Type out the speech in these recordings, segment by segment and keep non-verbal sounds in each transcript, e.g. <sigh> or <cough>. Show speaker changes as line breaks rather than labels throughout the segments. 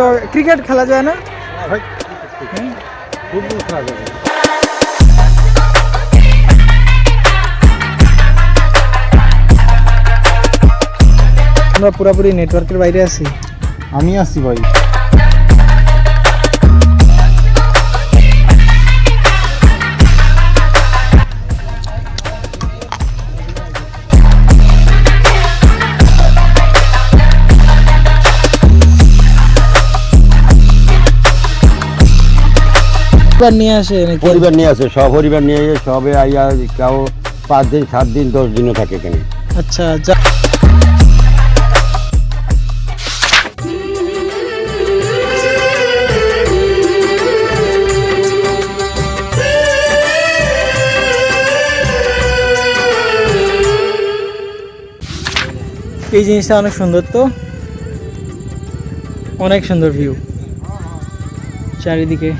তো ক্রিকেট খেলা যায় না?
খেলা যায়
আমরা পুরোপুরি নেটওয়ার্কের বাইরে আছি।
আমি আছি ভাই।
পরিবার নিয়ে আসে
পরিবার নিয়ে আসে সপরিবার নিয়ে এসে সবে আইয়া কেউ পাঁচ দিন সাত দিন দশ দিনও থাকে এখানে।
আচ্ছা যা এই জিনিসটা অনেক সুন্দর তো। অনেক সুন্দর ভিউ চারিদিকে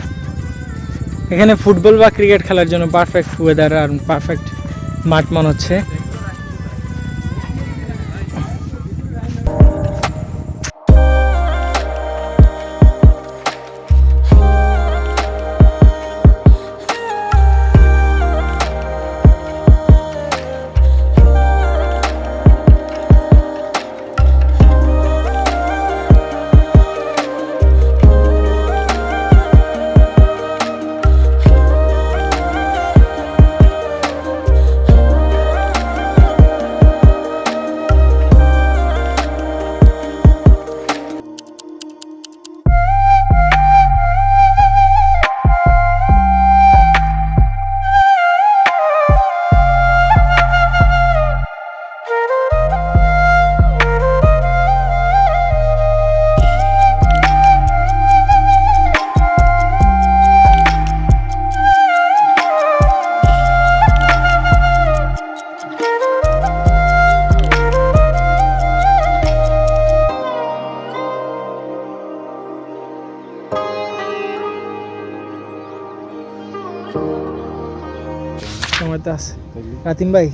এখানে ফুটবল বা ক্রিকেট খেলার জন্য পারফেক্ট ওয়েদার আর পারফেক্ট মাঠ মনে হচ্ছে। সময় আছে রাতিম ভাই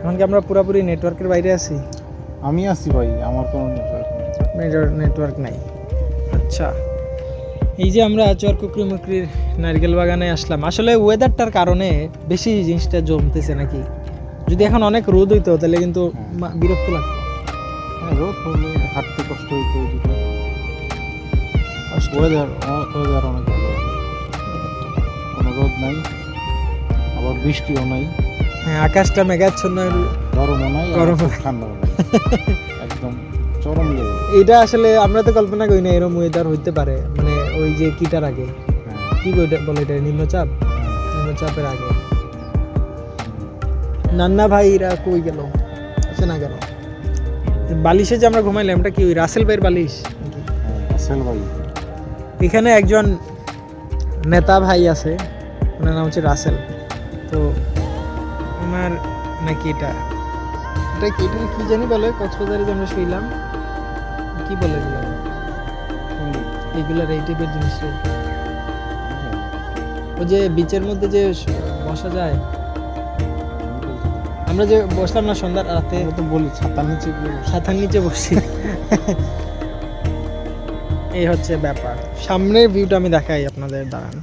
এখন কি আমরা পুরোপুরি নেটওয়ার্কের বাইরে আছি?
আমি আসছি ভাই আমার কোনো নেটওয়ার্ক
নেটওয়ার্ক নাই। আচ্ছা এই যে আমরা চরকুকরি মুকরির নারকেল বাগানে আসলাম আসলে ওয়েদারটার কারণে বেশি জিনিসটা জমতেছে নাকি? যদি এখন অনেক রোদ হইতো তাহলে কিন্তু মা- বিরক্ত লাগতো।
হ্যাঁ রোদ হলে হাঁটতে কষ্ট হইতো ওয়েদার ওয়েদার অনেক ভালো। কোনো রোদ নাই। আবার বৃষ্টিও নাই।
হ্যাঁ আকাশটা মেঘাচ্ছন্ন
গরমও নাই গরম ঠান্ডাও নাই। একদম চরম লেগে
এটা আসলে আমরা তো কল্পনা করি না এরকম ওয়েদার হইতে পারে। মানে ওই যে কিটার আগে। কি বলে- বলে এটা? নিম্নচাপ? নিম্নচাপের আগে। নান্না ভাইরা কই গেল? আছে না গেল বালিশে যে আমরা ঘুমাইলাম এটা কি ওই রাসেল ভাইয়ের বালিশ? নাকি?
সেল ভাই।
এখানে একজন নেতা ভাই আছে। ওনার নাম হচ্ছে রাসেল। তো ওনার নাকি এটা? এটা কি এটা কি জানি বলে? কক্সবাজারে যে আমরা শুইলাম কি বলে এগুলো? এগুলার এই টাইপের জিনিস ওই যে বিচের মধ্যে যে বসা যায়। আমরা যে বসলাম না সন্ধ্যার রাতে
আমরা তো বলি ছাতার নিচে
ছাতার নিচে বসছি <laughs> এই হচ্ছে ব্যাপার। সামনের ভিউটা আমি দেখাই আপনাদের দাঁড়ান।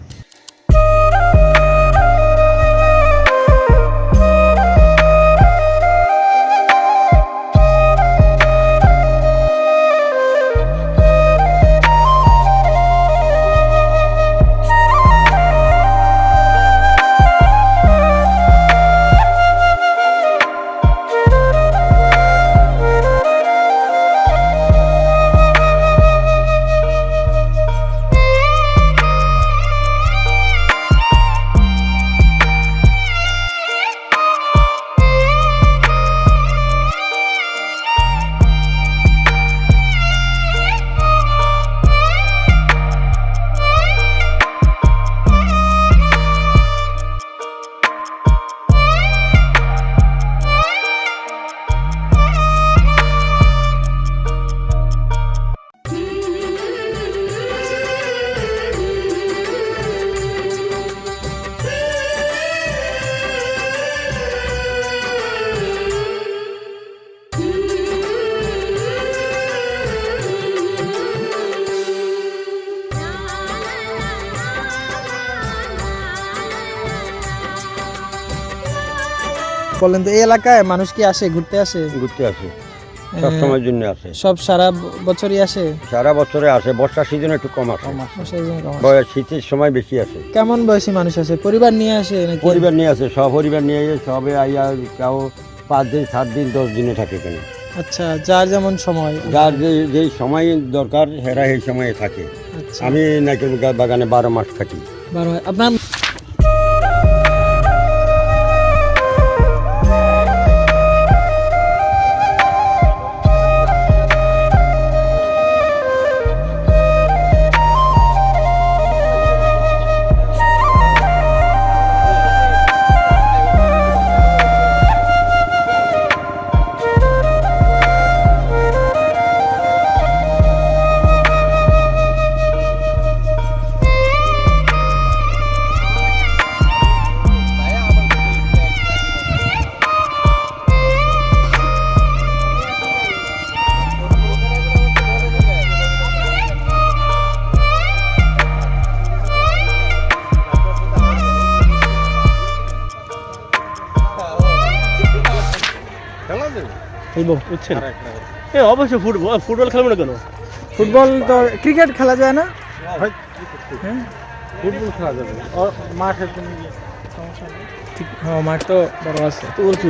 বলেন তো এই এলাকায় মানুষ কি আসে ঘুরতে আসে?
ঘুরতে আসে সব সময়ের জন্য আসে।
সব সারা বছরই আসে?
সারা বছরে আসে বর্ষার সিজনে একটু কম আসে।
আসে।
শীতের সময় বেশি আসে।
কেমন বয়সী মানুষ আসে? পরিবার নিয়ে আসে নাকি?
পরিবার নিয়ে আসে সব পরিবার নিয়ে এসে সবে আইয়া কেউ পাঁচ দিন সাত দিন দশ দিনে থাকে এখানে।
আচ্ছা যার যেমন সময়।
যার যে যেই সময় দরকার হেরা সেই সময়ে থাকে।
আচ্ছা।
আমি নাকি বাগানে বারো মাস থাকি।
বারো আপনার
খেলব বুঝছেন? হ্যাঁ অবশ্যই ফুটবল ফুটবল খেলব না কেন?
ফুটবল তো ক্রিকেট খেলা যায় না? হ্যাঁ
ফুটবল খেলা যাবে। মাঠে তুমি
ঠিক হ্যাঁ মাঠ তো বড় আছে।
তো বলছো